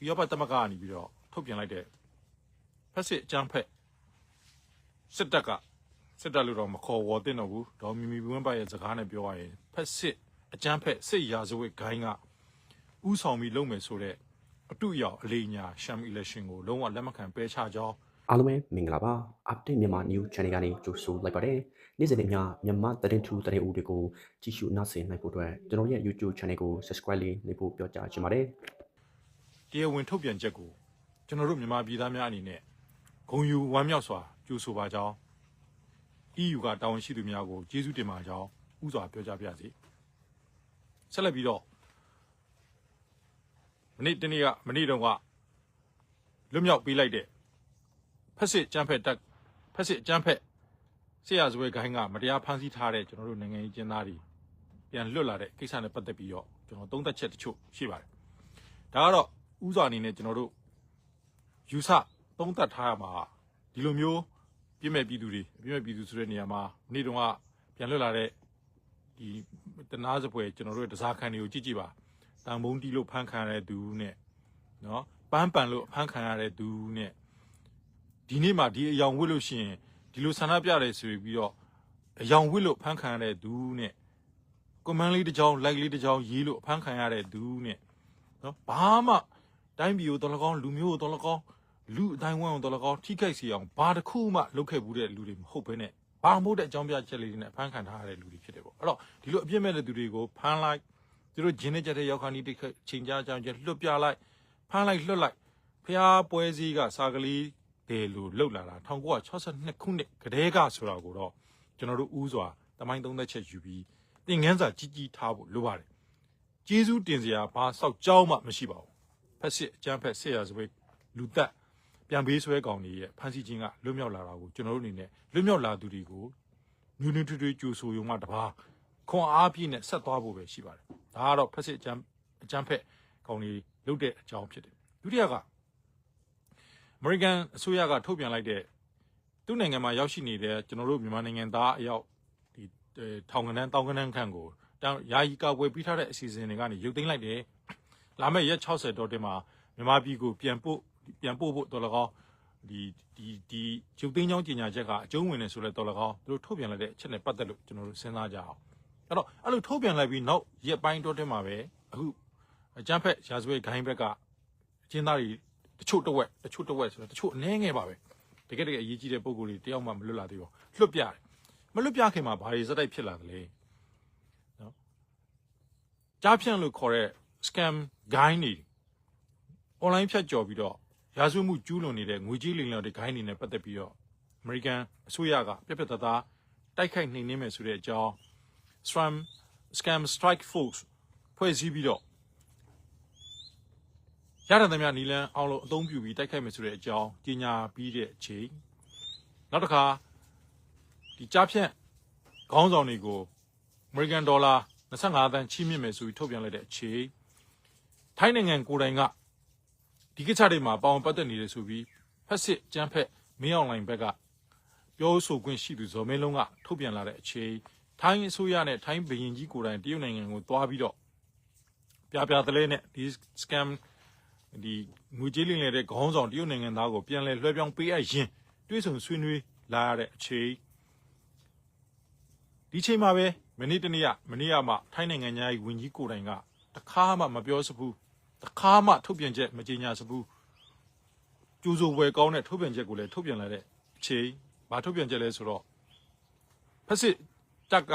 ဥရောပသမဂ္ဂကနေပြီးတော့ထုတ်ပြန်လိုက်တဲ့ဖက်စစ်အကြမ်းဖက်စစ်တပ်ကစစ်တပ်လို့တော့မခေါ်ဝေါ်တင်တော့ဘူးဒေါ်မီမီဝင်းပိုင်ရဲ့စကားနဲ့ပြောရရင်ဖက်စစ်အကြမ်းဖက်စစ်ရာဇဝတ်ဂိုင်းကဥဆောင်ပြီးလုပ်မယ်ဆိုတဲ့အတူရောက်အလေးညာရှမ် election ကိုလုံးဝလက်မခံပယ်ချကြောင်းအားလုံးပဲမင်္ဂလာပါ update မြန်မာ new channel ကနေကြိုဆိုလိုက်ပါတယ်နေ့စဉ်နဲ့မျှမြန်မာသတင်းထူးသတင်းဦးတွေကိုကြည့်ရှုနားဆင်နိုင်ဖို့အတွက်ကျွန်တော်ရဲ့ YouTube channel ကို subscribe လေးလုပ်ဖို့ပြောကြားချင်ပါတယ် တရားဝင်ထုတ်ပြန်ချက်ကိုကျွန်တော်တို့မြန်မာပြည်သားများအနေနဲ့ဂုံယူဝမ်းမြောက်စွာကြိုဆိုပါကြောင်း EU ကတာဝန်ရှိသူများကိုကျေးဇူးတင်ပါကြောင်းဥစွာပြောကြားပါရစေဆက်လက်ပြီးတော့မနေ့တနေ့ကမနေ့တုန်းကလွတ်မြောက်ပေးလိုက်တဲ့ဖက်စစ်ကြမ်းဖက်တက်ဖက်စစ်ကြမ်းဖက်ဆရာဇဝဲခိုင်းကမတရားဖမ်းဆီးထားတဲ့ကျွန်တော်တို့နိုင်ငံရေးကျင်းသားတွေပြန်လွတ်လာတဲ့ကိစ္စနဲ့ပတ်သက်ပြီးတော့ကျွန်တော်သုံးသပ်ချက်တချို့ရှိပါတယ်ဒါကတော့ ဥစွာအနေနဲ့ကျွန်တော်တို့ယူဆသုံးသပ်ထားရမှာဒီလိုမျိုးပြည့်မဲ့ပြည်သူတွေပြည့်မဲ့ပြည်သူဆိုတဲ့နေရာမှာနေ့တုန်းကပြန်လွတ်လာတဲ့ဒီတနာစပွဲကျွန်တော်တို့ရဲ့တစားခံတွေကိုကြည့်ကြည့်ပါတန်ဘုံတီးလို့ဖမ်းခံရတဲ့သူနဲ့နော်ပန်းပန်လို့ဖမ်းခံရတဲ့သူနဲ့ဒီနေ့မှဒီအယောင်ဝစ်လို့ရှိရင်ဒီလိုဆန္ဒပြတယ်ဆိုပြီးတော့အယောင်ဝစ်လို့ဖမ်းခံရတဲ့သူနဲ့ကွန်မန်းလေးတစ်ကြောင်းလိုက်လေးတစ်ကြောင်းရေးလို့ဖမ်းခံရတဲ့သူနဲ့နော်ဘာမှ တိုင်းပြည်ကိုတော်လကောင်းလူမျိုးကိုတော်လကောင်းလူအတိုင်းဝန်းအောင်တော်လကောင်းထိခိုက်စီအောင်ဘာတစ်ခုမှလုပ်ခဲ့ဘူးတဲ့လူတွေမဟုတ်ဘဲနဲ့ဘာမို့တဲ့အကြောင်းပြချက်လေးတွေနဲ့ဖမ်းခံထားရတဲ့လူတွေဖြစ်တယ်ပေါ့အဲ့တော့ဒီလိုအပြစ်မဲ့တဲ့သူတွေကိုဖမ်းလိုက်သူတို့ဂျင်းနဲ့ကြတဲ့ရောက်ခါနီးတိတ်ချိန်ကြကြကြလွတ်ပြလိုက်ဖမ်းလိုက်လွတ်လိုက်ဖျားပွဲစည်းကစာကလေးတယ်လို့လှုပ်လာတာ1962ခုနှစ်ကတည်းကဆိုတာကိုတော့ကျွန်တော်တို့ဥစွာတမိုင်းသုံးသက်ချက်ယူပြီးသင်ငန်းစာကြီးကြီးထားဖို့လိုပါတယ်ကျေးဇူးတင်စရာဘာစောက်ကြောင်းမှမရှိပါဘူး ဖက်စစ်အကျန်းဖက်ဆက်ရစပိတ်လူသက်ပြန်ပေးဆွဲကောင်တွေရဲ့ဖန်ဆီးခြင်းကလွတ်မြောက်လာတာကိုကျွန်တော်တို့အနေနဲ့လွတ်မြောက်လာသူတွေကိုညူညူထွေးထွေးကြိုဆိုရုံမှတပါးခွန်အားပြည့်နဲ့ဆက်သွားဖို့ပဲရှိပါတယ်။ဒါကတော့ဖက်စစ်အကြမ်းအကြမ်းဖက်ကောင်တွေလုပ်တဲ့အကြောင်းဖြစ်တယ်။ဒုတိယကအမေရိကန်အစိုးရကထုတ်ပြန်လိုက်တဲ့သူ့နိုင်ငံမှာရောက်ရှိနေတဲ့ကျွန်တော်တို့မြန်မာနိုင်ငံသားအယောက်ဒီထောင်ကနန်းတောင်ကနန်းခန့်ကိုတောင်ယာယီကာကွယ်ပြီးထားတဲ့အစီအစဉ်တွေကနေရုပ်သိမ်းလိုက်တယ်။ လာမယ့်ရက်60တော့တင်မှာမြန်မာပြည်ကိုပြန်ပို့ပြန်ပို့ဖို့တော်လကောင်းဒီဒီဒီကျုပ်သိန်းချောင်းကြီးညာချက်ကအကျုံးဝင်နေဆိုလဲတော်လကောင်းသူတို့ထုတ်ပြန်လိုက်တဲ့အချက်နဲ့ပတ်သက်လို့ကျွန်တော်တို့စဉ်းစားကြအောင်အဲ့တော့အဲ့လိုထုတ်ပြန်လိုက်ပြီးနောက်ရက်ပိုင်းတော့တင်မှာပဲအခုအကြမ်းဖက်ရာဇဝတ်ဂိုင်းဘက်ကအကျဉ်းသားတွေတချို့တစ်ဝက်တချို့တစ်ဝက်ဆိုတော့တချို့အနည်းငယ်ပါပဲတကယ်တကယ်အရေးကြီးတဲ့ပုံကိုယ်တွေတယောက်မှမလွတ်လာသေးဘူးလွတ်ပြတယ်မလွတ်ပြခင်မှာဘာတွေစတိုက်ဖြစ်လာသလဲနော်ကြားဖြန့်လို့ခေါ်တဲ့ scam guy တွေ online ဖြတ်ကျော်ပြီးတော့ရာဇဝတ်မှုကျူးလွန်နေတဲ့ငွေကြေးလိမ်လည်တဲ့ဂိုင်းတွေနဲ့ပတ်သက်ပြီးတော့ American အစိုးရကပြက်ပြက်သားသားတိုက်ခိုက်နှိမ်နင်းမယ်ဆိုတဲ့အကြောင်း Scam Scam Strike Force ဖွဲ့စည်းပြီးတော့ရတဲ့သမျှနီလန်အောင်လို့အသုံးပြုပြီးတိုက်ခိုက်မယ်ဆိုတဲ့အကြောင်းကြေညာပြီးတဲ့အချိန်နောက်တစ်ခါဒီကြားဖြန့်ခေါင်းဆောင်တွေကို American Dollar 25သန်းချီးမြှင့်မယ်ဆိုပြီးထုတ်ပြန်လိုက်တဲ့အချိန် ထိုင်းနိုင်ငံကိုယ်တိုင်ကဒီကိစ္စတွေမှာပါဝင်ပတ်သက်နေတယ်ဆိုပြီးဖက်စစ်ကျန်းဖက်မင်းအောင်လိုင်းဘက်ကပြောဆိုခွင့်ရှိသူဇော်မင်းလုံးကထုတ်ပြန်လာတဲ့အချိန်ထိုင်းအစိုးရနဲ့ထိုင်းဘရင်ကြီးကိုယ်တိုင်တရုတ်နိုင်ငံကိုသွားပြီးတော့ပြပြတလဲနဲ့ဒီ scam ဒီငွေကြေးလိမ်လည်တဲ့ခေါင်းဆောင်တရုတ်နိုင်ငံသားကိုပြန်လဲလွှဲပြောင်းပေးအပ်ရင်တွေးဆုံဆွေးနွေးလာရတဲ့အချိန်ဒီချိန်မှာပဲမနေ့တနေ့ကမနေ့ကမှထိုင်းနိုင်ငံသားကြီးဝင်ကြီးကိုယ်တိုင်ကတခါမှမပြောစဘူး တခါမှထုတ်ပြန်ချက်မကြေညာစဘူးကျူးစိုးဝယ်ကောင်းတဲ့ထုတ်ပြန်ချက်ကိုလည်းထုတ်ပြန်လာတဲ့အချိန်ဘာထုတ်ပြန်ချက်လဲဆိုတော့ဖက်စစ်တက်က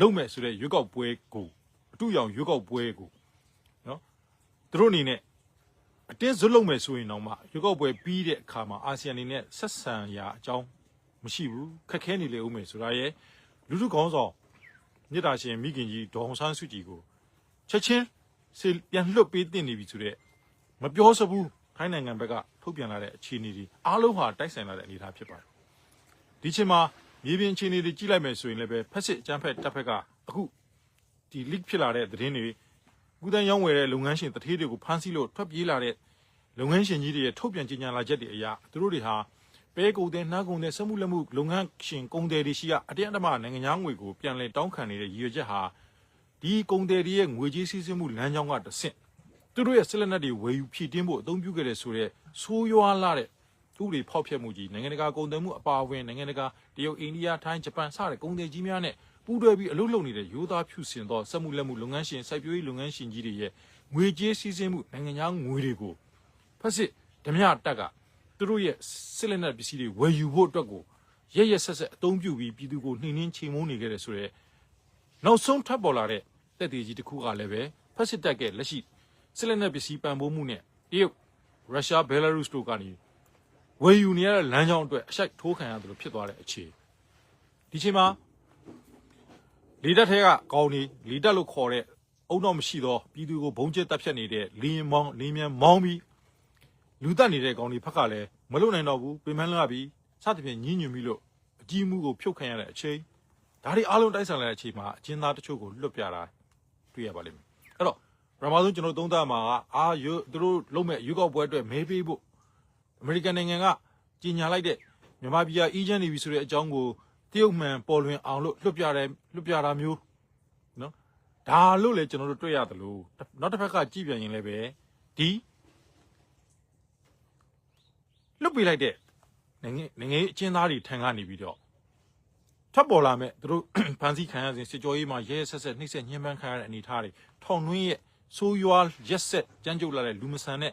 လုံမဲ့ဆိုတဲ့ရွေးကောက်ပွဲကိုအတူရောင်ရွေးကောက်ပွဲကိုနော်သူတို့အနေနဲ့အတင်းဇွတ်လုံမဲ့ဆိုရင်တော့မှရွေးကောက်ပွဲပြီးတဲ့အခါမှာအာဆီယံအနေနဲ့ဆက်ဆံရာအကြောင်းမရှိဘူးခက်ခဲနေလေဦးမယ်ဆိုတာရဲ့လူထုကောင်းဆောင်မြစ်တာရှင်မိခင်ကြီးဒေါအောင်ဆန်းစုကြည်ကိုချက်ချင်း စေပြန်လွတ်ပေးတင်နေပြီဆိုတော့မပြောစဘူးထိုင်းနိုင်ငံဘက်ကထုတ်ပြန်လာတဲ့အခြေအနေတွေအားလုံးဟာတိုက်ဆိုင်လာတဲ့အနေအထားဖြစ်ပါတယ်ဒီချိန်မှာမြေပြင်အခြေအနေတွေကြည့်လိုက်မယ်ဆိုရင်လည်းပဲဖက်စစ်အကြမ်းဖက်တပ်ဖက်ကအခုဒီ leak ဖြစ်လာတဲ့သတင်းတွေကုသန်းရောင်းဝယ်တဲ့လုပ်ငန်းရှင်တထေးတွေကိုဖမ်းဆီးလို့ထွက်ပြေးလာတဲ့လုပ်ငန်းရှင်ကြီးတွေရဲ့ထုတ်ပြန်ကြေညာလာချက်တွေအရသူတို့တွေဟာပဲကုန်တဲ့နှားကုန်တဲ့စက်မှုလက်မှုလုပ်ငန်းရှင်ကုန်တယ်တွေရှိကအတင်းအဓမ္မနိုင်ငံသားငွေကိုပြန်လည်တောင်းခံနေတဲ့ရည်ရွယ်ချက်ဟာ ဒီကုန်တယ်တွေရဲ့ငွေကြေးစည်းစိမ်မှုလမ်းကြောင်းကတဆင့်သူတို့ရဲ့ဆက်လက်နက်တွေဝယ်ယူဖြည့်တင်းဖို့အသုံးပြုခဲ့တဲ့ဆိုတဲ့ဆိုးရွားလာတဲ့ဥပဒေဖောက်ဖျက်မှုကြီးနိုင်ငံတကာကုန်သွယ်မှုအပါအဝင်နိုင်ငံတကာတရုတ်အိန္ဒိယထိုင်းဂျပန်စတဲ့ကုန်သည်ကြီးများနဲ့ပူးတွဲပြီးအလုပ်လုပ်နေတဲ့ရိုးသားဖြူစင်သောစက်မှုလက်မှုလုပ်ငန်းရှင်စိုက်ပျိုးရေးလုပ်ငန်းရှင်ကြီးတွေရဲ့ငွေကြေးစည်းစိမ်မှုနိုင်ငံခြားငွေတွေကိုဖက်စစ်ဓမြတက်ကသူတို့ရဲ့စစ်လက်နက်ပစ္စည်းတွေဝယ်ယူဖို့အတွက်ကိုရရဆက်ဆက်အသုံးပြုပြီးပြည်သူကိုနှိမ်နှင်းချိန်မုန်းနေခဲ့တဲ့ဆိုတဲ့နောက်ဆုံးထပ်ပေါ်လာတဲ့ တက်သေးကြီးတစ်ခုကလည်းပဲဖက်စစ်တက်ကလက်ရှိစစ်လက်နက်ပစ္စည်းပံ့ပိုးမှုနဲ့တရုတ်ရုရှားဘယ်လာရုစ်တို့ကနေဝယ်ယူနေရတဲ့လမ်းကြောင်းအတွက်အရှိုက်ထိုးခံရတယ်လို့ဖြစ်သွားတဲ့အခြေဒီချိန်မှာလီတက်ထဲကကောင်းနေလီတက်လို့ခေါ်တဲ့အုံတော့မရှိတော့ပြည်သူကိုဘုံကျက်တပ်ဖြတ်နေတဲ့လင်းမောင်းလင်းမြန်မောင်းပြီးလူတက်နေတဲ့ကောင်းဒီဖက်ကလည်းမလုံနိုင်တော့ဘူးပြင်ပန်းလာပြီးစသဖြင့်ညှဉ်းညွန်ပြီးလို့အကြီးမှုကိုဖြုတ်ခံရတဲ့အချိန်ဒါတွေအားလုံးတိုက်ဆိုင်လာတဲ့အချိန်မှာအကျဉ်းသားတချို့ကိုလွတ်ပြတာ တွေ့ရပါလိမ့်မယ်အဲ့တော့ပထမဆုံးကျွန်တော်သုံးသပ်မှာကအာယူသူတို့လုံးမဲ့ရွေးကောက်ပွဲအတွက်မဲပေးဖို့အမေရိကန်နိုင်ငံကကြီးညာလိုက်တဲ့မြန်မာပြည်ကအီဂျန်နေပြီဆိုတဲ့အကြောင်းကိုတရုတ်မှန်ပေါ်လွင်အောင်လို့လွတ်ပြတယ်လွတ်ပြတာမျိုးနော်ဒါလို့လည်းကျွန်တော်တို့တွေ့ရတယ်လို့နောက်တစ်ဖက်ကကြည့်ပြန်ရင်လည်းပဲဒီလွတ်ပြလိုက်တဲ့နိုင်ငံနိုင်ငံရေးအကျဉ်းသားတွေထံကနေပြီးတော့ ထပ်ပေါ်လာမဲ့သူတို့ဖန်ဆီးခံရစဉ်စစ်ကြောရေးမှာရဲရဲဆက်ဆက်နှိမ့်ဆက်ညှဉ်းပန်းခံရတဲ့အနေအထားတွေထောင်နှင်းရဲ့ဆိုးရွားရက်ဆက်ကြမ်းကြုတ်လာတဲ့လူမဆန်တဲ့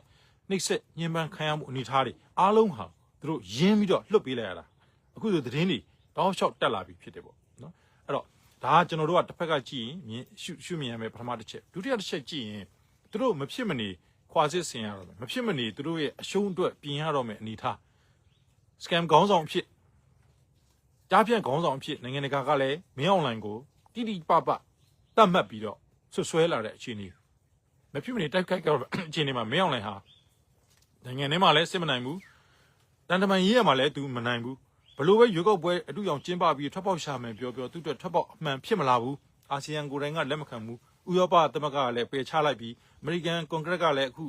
နှိမ့်ဆက်ညှဉ်းပန်းခံရမှုအနေအထားတွေအားလုံးဟာသူတို့ရင်းပြီးတော့လှုပ်ပေးလိုက်ရတာအခုဆိုသတင်းတွေတောက်လျှောက်တက်လာပြီဖြစ်တယ်ပေါ့နော်အဲ့တော့ဒါကကျွန်တော်တို့ကတစ်ဖက်ကကြည့်ရင်မြင်ရှုရှုမြင်ရမယ်ပထမတစ်ချက်ဒုတိယတစ်ချက်ကြည့်ရင်သူတို့မဖြစ်မနေခွာစစ်ဆင်ရတော့မယ်မဖြစ်မနေသူတို့ရဲ့အရှုံးအတွက်ပြင်ရတော့မယ်အနေအထား scam ခေါင်းဆောင်အဖြစ် ကြားဖြန့်ခေါင်းဆောင်အဖြစ်နိုင်ငံတကာကလည်းမင်းအောင်လှိုင်ကိုတိတိပပတတ်မှတ်ပြီးတော့ဆွဆွဲလာတဲ့အခြေအနေမဖြစ်မနေတိုက်ခိုက်ကြတော့အခြေအနေမှာမင်းအောင်လှိုင်ဟာနိုင်ငံထဲမှာလည်းစစ်မနိုင်ဘူးတန်တမန်ရေးရမှာလည်းသူမနိုင်ဘူးဘလို့ပဲရွေးကောက်ပွဲအတူအောင်ကျင်းပပြီးထွက်ပေါက်ရှာမယ်ပြောပြောသူ့အတွက်ထွက်ပေါက်အမှန်ဖြစ်မလာဘူးအာဆီယံကိုယ်တိုင်ကလက်မခံဘူးဥရောပသမဂ္ဂကလည်းပယ်ချလိုက်ပြီးအမေရိကန်ကွန်ဂရက်ကလည်းအခု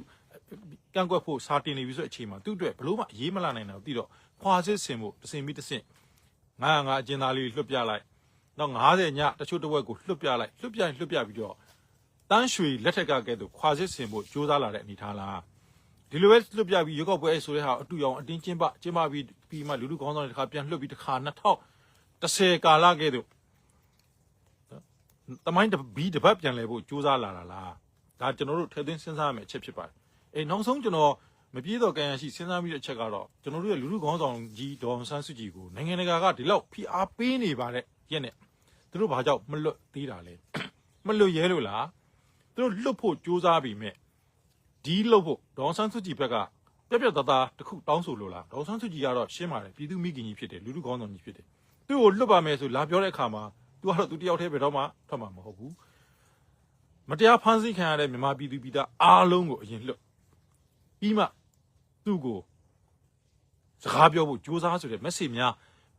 ကန့်ကွက်ဖို့စာတင်နေပြီဆိုတဲ့အချိန်မှာသူ့အတွက်ဘလို့မှရေးမလာနိုင်တော့ပြီးတော့ခွာစစ်ဆင်ဖို့တစ်စင်ပြီးတစ်စင် ငါငါအကျဉ်းသားလေးလွတ်ပြလိုက်နောက်90ညတချို့တစ်ဝက်ကိုလွတ်ပြလိုက်လွတ်ပြရင်လွတ်ပြပြီးတော့တန်းရွှေလက်ထက်ကကဲတော့ခွာစစ်ဆင်ဖို့ကြိုးစားလာတဲ့အနေထားလားဒီလိုပဲလွတ်ပြပြီးရုပ်ောက်ပွဲဆိုတဲ့ဟာအတူအောင်အတင်းကျင်းပကျင်းပပြီးပြီးမှလူလူကောင်းဆောင်တွေတစ်ခါပြန်လွတ်ပြီးတစ်ခါ2010ကာလကဲတော့တမိုင်းတဘီတပတ်ပြန်လဲဖို့ကြိုးစားလာတာလားဒါကျွန်တော်တို့ထည့်သွင်းစဉ်းစားရမယ့်အချက်ဖြစ်ပါတယ်အေးနောက်ဆုံးကျွန်တော် မပြေတော့ကံရရှိစဉ်းစားမိတဲ့အချက်ကတော့ကျွန်တော်တို့ရဲ့လူလူခေါင်းဆောင်ကြီးဒေါအောင်ဆန်းစုကြည်ကိုနိုင်ငံတကာကဒီလောက်ဖိအားပေးနေပါတဲ့ရက်နဲ့သူတို့ဘာကြောင့်မလွတ်သေးတာလဲမလွတ်ရဲလို့လားသူတို့လွတ်ဖို့ကြိုးစားပြီးမြဲဒီလွတ်ဖို့ဒေါအောင်ဆန်းစုကြည်ဘက်ကပြက်ပြက်သားသားတစ်ခုတောင်းဆိုလို့လားဒေါအောင်ဆန်းစုကြည်ကတော့ရှင်းပါတယ်ပြည်သူမိခင်ကြီးဖြစ်တယ်လူလူခေါင်းဆောင်ကြီးဖြစ်တယ်သူ့ကိုလွတ်ပါမယ်ဆိုလာပြောတဲ့အခါမှာသူကတော့သူတယောက်တည်းပဲတော့မှထွက်မှာမဟုတ်ဘူးမတရားဖမ်းဆီးခံရတဲ့မြန်မာပြည်သူပြည်သားအားလုံးကိုအရင်လွတ်ပြီးမှ သူ့ကိုစကားပြောဖို့ကြိုးစားဆိုတဲ့ message များ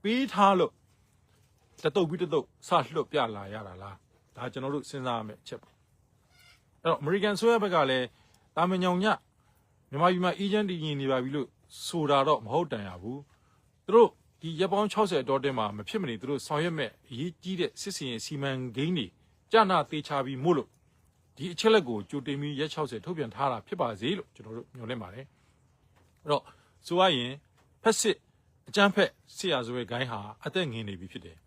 ပေးထားလို့တတုပ်ပြီးတတုပ်စလွတ်ပြလာရတာလားဒါကျွန်တော်တို့စဉ်းစားရမယ့်အချက်ပေါ့အဲ့တော့ American ဆိုရဘက်ကလည်းတာမန်ညောင်ညမြန်မာပြည်မှာ agent တည်ရင်နေပါပြီလို့ဆိုတာတော့မဟုတ်တန်ရဘူးသူတို့ဒီရက်ပေါင်း60အတော်တင်မှာမဖြစ်မနေသူတို့ဆောင်ရွက်မဲ့အရေးကြီးတဲ့စစ်စင်ရေးစီမံကိန်းတွေကြာနာသေးချပြီးမို့လို့ဒီအချက်လက်ကိုကြိုတင်ပြီးရက်60ထုတ်ပြန်ထားတာဖြစ်ပါစေလို့ကျွန်တော်တို့ညွှန်လင့်ပါတယ် အဲ့တော့ဆိုရရင်ဖက်စစ်အကျန်းဖက်ဆရာဆိုရဲ့ဂိုင်းဟာအသက်ငင်နေပြီဖြစ်တယ်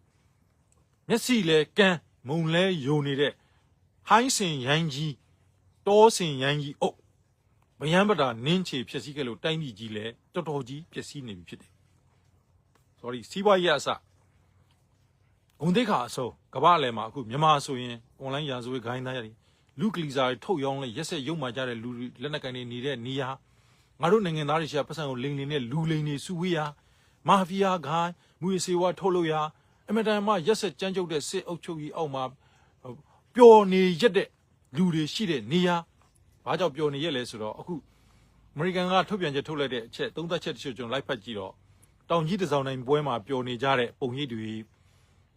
မျက်စိလဲကန်းမုံလဲယုံနေတဲ့ဟိုင်းစင်ရိုင်းကြီးတောစင်ရိုင်းကြီးအုပ်ဗယံပတာနင်းချေဖြစ်စည်းခဲ့လို့တိုင်းပြည်ကြီးလဲတော်တော်ကြီးဖြစ်စည်းနေပြီဖြစ်တယ် sorry စီးပွားရေးအစဂုံတိတ်ခါအစိုးကမ္ဘာအလယ်မှာအခုမြန်မာဆိုရင် online ရာဇဝတ်ဂိုင်းသားတွေလူကလီစာတွေထုတ်ရောင်းလဲရက်ဆက်ရုံမှကြတဲ့လူတွေလက်နက်ကန်တွေနေတဲ့နေရာ ငါတို့နိုင်ငံသားတွေရှာပတ်စံကိုလိန်လင်းနဲ့လူလိန်တွေစုဝေးရမာဖီးယားဂိုင်းမူရစေဝါထုတ်လို့ရအမတန်မှရက်ဆက်ကြမ်းကြုတ်တဲ့စစ်အုပ်ချုပ်ကြီးအောက်မှာပျော်နေရက်တဲ့လူတွေရှိတဲ့နေရာဘာကြောင့်ပျော်နေရက်လဲဆိုတော့အခုအမေရိကန်ကထုတ်ပြန်ချက်ထုတ်လိုက်တဲ့အချက်သုံးသက်ချက်တချို့ကျွန်တော်လိုက်ဖတ်ကြည့်တော့တောင်ကြီးတစ်စောင်းတိုင်းပွဲမှာပျော်နေကြတဲ့ပုံရိပ်တွေ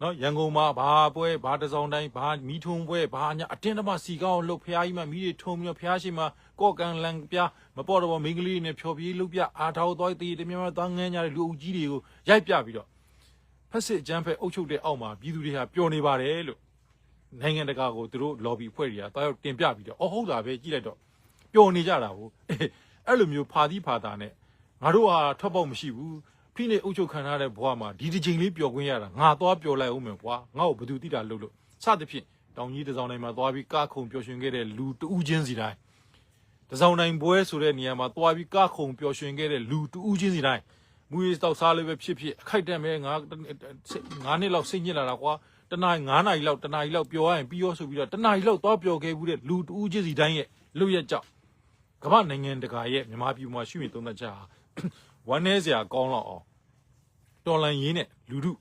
နော်ရန်ကုန်မှာဘာပွဲဘာတစ်စောင်းတိုင်းဘာမီးထုံပွဲဘာညာအတင်းတမစီကောင်းလှုပ်ဖျားကြီးမှမီးတွေထုံပြီးတော့ဖျားရှိမှာကော့ကန်လန်ပြားမပေါ်တော့မိန်းကလေးတွေနဲ့ဖျော်ပြေးလှုပ်ပြအားထောက်သွားတည်တမြမသွားငန်းကြတဲ့လူအုပ်ကြီးတွေကိုရိုက်ပြပြီးတော့ဖက်စစ်အကြမ်းဖက်အုပ်ချုပ်တဲ့အောက်မှာပြည်သူတွေဟာပျော်နေပါတယ်လို့နိုင်ငံတကာကိုသူတို့ lobby ဖွဲ့တွေကတားရောက်တင်ပြပြီးတော့အော်ဟုတ်တာပဲကြည့်လိုက်တော့ပျော်နေကြတာကိုအေးအဲ့လိုမျိုးဖာသီးဖာတာနဲ့ငါတို့ဟာထွက်ပေါက်မရှိဘူး ဖိနေအုပ်ချုပ်ခံထားတဲ့ဘဝမှာဒီတစ်ချိန်လေးပျော်ခွင့်ရတာငါသွားပျော်လိုက်အောင်မယ်ကွာငါ့ကိုဘယ်သူတိတာလုပ်လို့စသဖြင့်တောင်ကြီးတစ်စောင်းတိုင်းမှာသွားပြီးကခုံပျော်ရွှင်ခဲ့တဲ့လူတဦးချင်းစီတိုင်းတစ်စောင်းတိုင်းပွဲဆိုတဲ့နေရာမှာသွားပြီးကခုံပျော်ရွှင်ခဲ့တဲ့လူတဦးချင်းစီတိုင်းမူရေးတောက်စားလေးပဲဖြစ်ဖြစ်အခိုက်အတန့်ပဲငါငါးနှစ်လောက်စိတ်ညစ်လာတာကွာတနား9နာရီလောက်တနာရီလောက်ပျော်ရရင်ပြီးရောဆိုပြီးတော့တနာရီလောက်သွားပျော်ခဲ့ဘူးတဲ့လူတဦးချင်းစီတိုင်းရဲ့လူရဲ့ကြောက်ကမ္ဘာနိုင်ငံတကာရဲ့မြန်မာပြည်မှာရှိနေသုံးသက်ချက်ဟာဝမ်းနည်းစရာကောင်းတော့အောင် တော်လန်ရင်းနဲ့လူတို့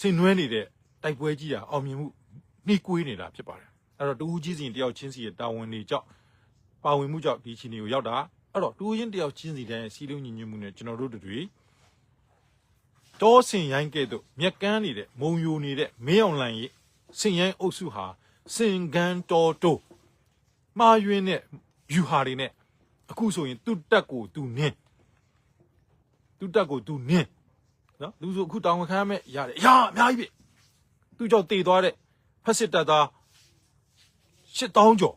ဆင်နွှဲနေတဲ့တိုက်ပွဲကြီးတာအောင်မြင်မှုနှိကွေးနေတာဖြစ်ပါတယ်အဲ့တော့တူဦးကြီးစီတယောက်ချင်းစီရဲ့တာဝန်တွေကြောင့်ပါဝင်မှုကြောင့်ဒီချီနေကိုရောက်တာအဲ့တော့တူဦးချင်းတယောက်ချင်းစီတိုင်းရဲ့စီလုံးညီညွတ်မှုနဲ့ကျွန်တော်တို့တွေတောဆင်ရိုင်းကဲ့သို့မြက်ကန်းနေတဲ့မုံယိုနေတဲ့မင်းအောင်လှိုင်ရဲ့ဆင်ရိုင်းအုပ်စုဟာစင်ကန်တော်တိုးမှားယွင်းတဲ့ view ဟာတွေနဲ့အခုဆိုရင်သူ့တက်ကိုသူနင်း သူ့တက်ကိုသူနင်းနော်လူဆိုအခုတောင်းခံရမဲ့ရတယ်အရာအများကြီးပဲသူ့ကြောင့်တည်သွားတဲ့ဖက်စစ်တပ်သား8000ကျော်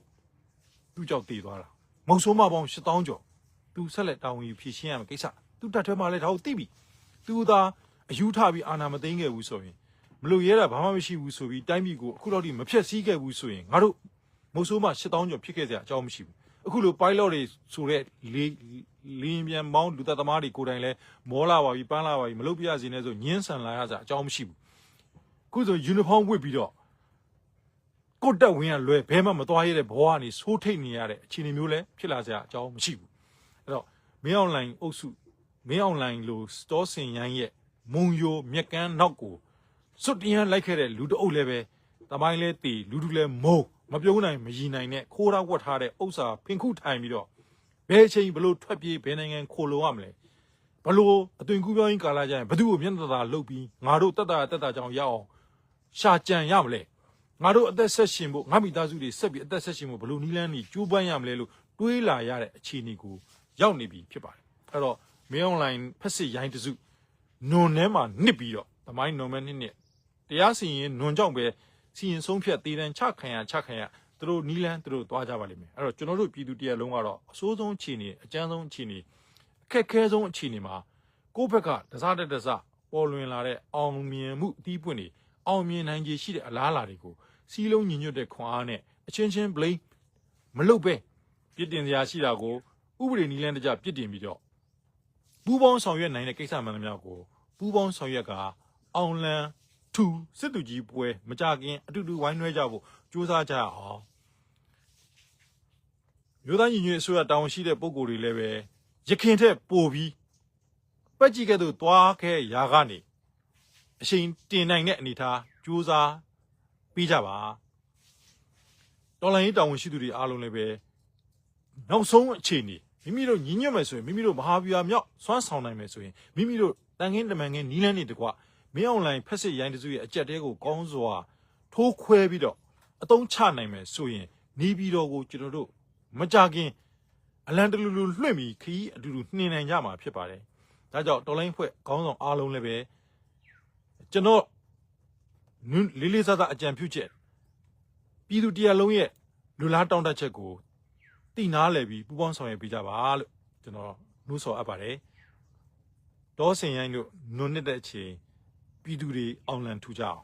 သူ့ကြောင့်တည်သွားတာမုံဆိုးမပေါင်း8000ကျော်သူဆက်လက်တာဝန်ယူဖြည့်ရှင်းရမယ်ကိစ္စသူ့တက်ထဲမှာလည်းဒါကိုသိပြီသူသာအယူထပြီးအာဏာမသိမ်းခဲ့ဘူးဆိုရင်မလို့ရဲတာဘာမှမရှိဘူးဆိုပြီးတိုင်းပြည်ကိုအခုတော့ဒီမဖြက်စည်းခဲ့ဘူးဆိုရင်ငါတို့မုတ်ဆိုးမှ8000ကျော်ဖြစ်ခဲ့စရာအကြောင်းမရှိဘူး အခုလို pilot တွေဆိုတဲ့လေးလင်းပြန်မောင်းလူသက်သမားတွေကိုယ်တိုင်လဲမောလာပါပြီပန်းလာပါပြီမလုပ်ပြရစီနဲ့ဆိုညင်းဆန်လာရစရာအကြောင်းမရှိဘူးအခုဆို uniform ဝတ်ပြီးတော့ကိုတက်ဝင်ရလွယ်ဘဲမှမသွားရတဲ့ဘဝကနေဆိုးထိတ်နေရတဲ့အခြေအနေမျိုးလဲဖြစ်လာစရာအကြောင်းမရှိဘူးအဲ့တော့မင်းအောင်လိုင်းအုပ်စုမင်းအောင်လိုင်းလိုစတောစင်ရိုင်းရဲ့မုံယိုမြက်ကန်းနောက်ကိုစွတ်တရားလိုက်ခဲ့တဲ့လူတအုပ်လည်းပဲတမိုင်းလဲတည်လူလူလဲမုံ မပြုံးနိုင်မရည်နိုင်နဲ့ခိုးရဝတ်ထားတဲ့ဥစ္စာဖင်ခုထိုင်ပြီးတော့ဘယ်အချိန်ဘလို့ထွက်ပြေးဘယ်နိုင်ငံခိုလုံရမလဲဘလို့အသွင်ကူးပြောင်းရင်ကာလာကြရင်ဘသူ့ကိုမျက်နှာသာလှုပ်ပြီးငါတို့တက်တာတက်တာကြောင်ရအောင်ရှာကြံရမလဲငါတို့အသက်ဆက်ရှင်ဖို့ငါမိသားစုတွေဆက်ပြီးအသက်ဆက်ရှင်ဖို့ဘလို့နီးလန်းနေကျိုးပန်းရမလဲလို့တွေးလာရတဲ့အခြေအနေကိုရောက်နေပြီဖြစ်ပါတယ်အဲ့တော့မင်းအွန်လိုင်းဖက်စစ်ရိုင်းတစုနွန်ထဲမှာနစ်ပြီးတော့တမိုင်းနွန်မဲနစ်နစ်တရားစီရင်နွန်ကြောင့်ပဲ စီရင်ဆုံးဖြတ်တည်တံချခံရချခံရသူတို့နီးလန်းသူတို့သွားကြပါလိမ့်မယ်အဲ့တော့ကျွန်တော်တို့ပြည်သူတရားလုံးကတော့အဆိုးဆုံးအခြေအနေအကြမ်းဆုံးအခြေအနေအခက်ခဲဆုံးအခြေအနေမှာကိုယ့်ဘက်ကတစားတက်တစားပေါ်လွင်လာတဲ့အောင်မြင်မှုအသီးပွင့်တွေအောင်မြင်နိုင်ခြေရှိတဲ့အလားအလာတွေကိုစီးလုံးညီညွတ်တဲ့ခွန်အားနဲ့အချင်းချင်း blame မလုပ်ပဲပြစ်တင်စရာရှိတာကိုဥပဒေနီးလန်းတကြပြစ်တင်ပြီးတော့ပူးပေါင်းဆောင်ရွက်နိုင်တဲ့ကိစ္စမှန်သမျှကိုပူးပေါင်းဆောင်ရွက်ကအောင်လန်း သူစစ်သူကြီးပွဲမကြခင်အတူတူဝိုင်းနှွဲကြဖို့ကြိုးစားကြရအောင်မြို့သားညီညွတ်အစိုးရတာဝန်ရှိတဲ့ပုံကိုယ်တွေလည်းပဲရခင်ထက်ပိုပြီးပက်ကြည့်ကဲ့သို့သွားခဲ့ရာကနေအချိန်တင်နိုင်တဲ့အနေထားကြိုးစားပြီးကြပါတော်လိုင်းရေးတာဝန်ရှိသူတွေအားလုံးလည်းပဲနောက်ဆုံးအချိန်နေမိမိတို့ညီညွတ်မယ်ဆိုရင်မိမိတို့မဟာဗျူဟာမြောက်စွမ်းဆောင်နိုင်မယ်ဆိုရင်မိမိတို့တန်ခင်းတမန်ခင်းနီးလန်းနေတကွ မင်းအွန်လိုင်းဖက်စစ်ရိုင်းတစုရဲ့အကြက်တဲကိုကောင်းစွာထိုးခွဲပြီးတော့အတုံးချနိုင်မယ်ဆိုရင်နေပြီးတော့ကိုကျွန်တော်တို့မကြခင်အလန်တလူလူလွှင့်ပြီးခီးအတူတူနှင်နိုင်ကြမှာဖြစ်ပါတယ်။ဒါကြောင့်တော်လိုင်းဖွဲ့ခေါင်းဆောင်အားလုံးလည်းပဲကျွန်တော်နွန်းလေးလေးစားစားအကြံပြုချက်ပြည်သူတရားလုံးရဲ့လူလားတောင်းတချက်ကိုတိနာလဲပြီးပူပေါင်းဆောင်ရွက်ပေးကြပါလို့ကျွန်တော်နှိုးဆော်အပ်ပါတယ်။ဒေါ်စင်ရိုင်းတို့နွန်းနစ်တဲ့အချိန် ပြည်သူတွေအောင်လံထူကြအောင်